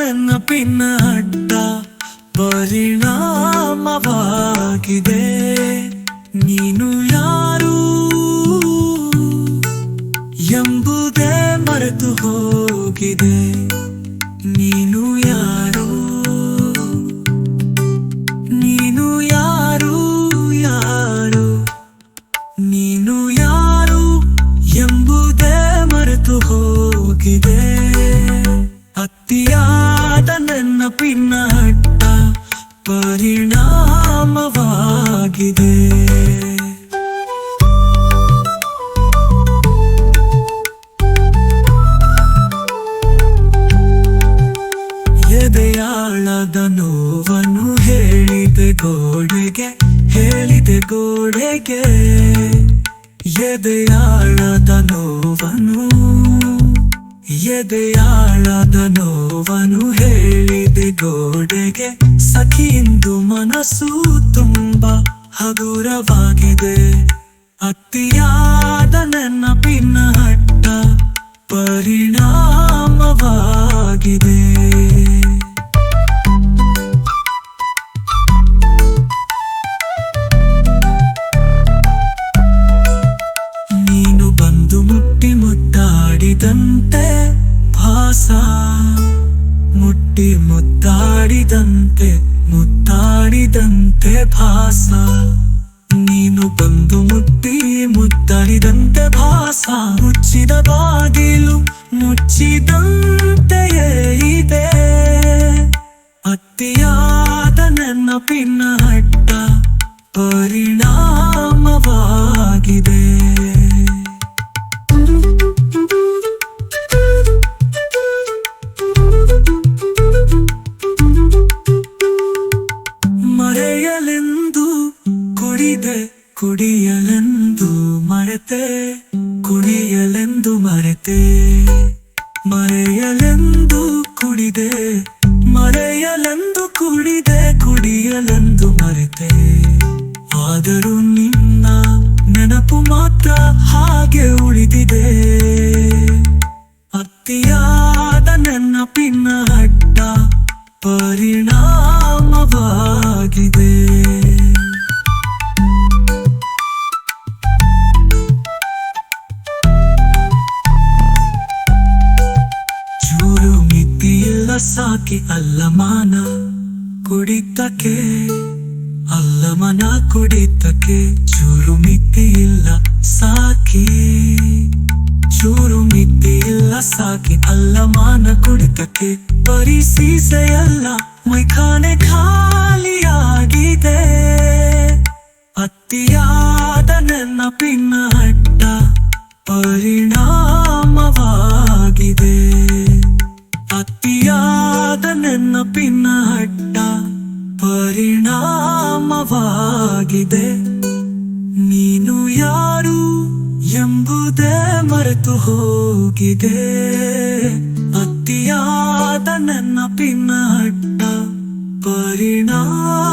ನೆನಪಿನ ಅಡ್ಡ ಪರಿಣಾಮವಾಗಿದೆ. ನೀನು ಯಾರು ಎಂಬುದೇ ಮರೆತು ಹೋಗಿದೆ. ನೀನು ಯಾರು? ನೀನು ಯಾರು? ಯಾರು? ನೀನು ಯಾರು ಎಂಬುದೇ ಮರೆತು ಹೋಗಿದೆ. ಅತಿಯಾದ ನನ್ನ ಪಿನ್ನಟ್ಟ ಪರಿಣಾಮವಾಗಿದೆ. ಎದೆಯಾಳದ ನೋವನ್ನು ಹೇಳಿದೆ ಗೋಡೆಗೆ ಹೇಳಿದೆ ಗೋಡೆಗೆ. ಎದೆಯಾಳದ ನೋವನ್ನು ಎದೆಯಾಳದ ನೋವನು ಹೇಳಿದೆ ಗೋಡೆಗೆ ಸಖಿಂದು ಮನಸ್ಸು ತುಂಬ ಹಗುರವಾಗಿದೆ. ಅತಿಯಾದ ನೆನಪಿನ ಭಾಸ, ನೀನು ಬಂದು ಮುಟ್ಟಿ ಮುತ್ತರಿದಂತೆ ಭಾಸ. ಮುಚ್ಚಿದ ಬಾಗಿಲು ಮುಚ್ಚಿದಂತೆಯೇ ಇದೆ. ಅತಿಯಾದ ನನ್ನ ಪಿನ್ನ ಹಟ್ಟ ಪರಿಣಾಮವಾಗಿದೆ. ಕುಡಿಯಲೆಂದು ಮರೆತೆ ಕುಡಿಯಲೆಂದು ಮರೆತೆ. ಮರೆಯಲೆಂದು ಕುಡಿದೆ ಮರೆಯಲೆಂದು ಕುಡಿದೆ, ಕುಡಿಯಲೆಂದು ಮರೆತೆ. ಆದರೂ ನಿನ್ನ ನೆನಪು ಮಾತ್ರ ಹಾಗೆ ಉಳಿದಿದೆ. ಸಾಕಿ ಅಲ್ಲಮಾನ ಕುಡಿತಕ್ಕೆ, ಅಲ್ಲಮನ ಕುಡಿತಕ್ಕೆ ಚೂರು ಇಲ್ಲ ಸಾಕಿ. ಚೂರು ಇಲ್ಲ ಸಾಕಿ ಅಲ್ಲಮಾನ ಕುಡಿತಕ್ಕೆ, ಪರಿಸೀಸೆಯಲ್ಲ ಮೈಖಾನೆ ಖಾಲಿಯಾಗಿದೆ ಪರಿಣಾಮವಾಗಿದೆ ನೀನು ಯಾರು ಎಂಬುದೇ ಮರೆತು ಹೋಗಿದೆ. ಅತಿಯಾದ ನನ್ನ ಪಿನ್ನಟ್ಟ ಪರಿಣಾಮವಾಗಿದೆ.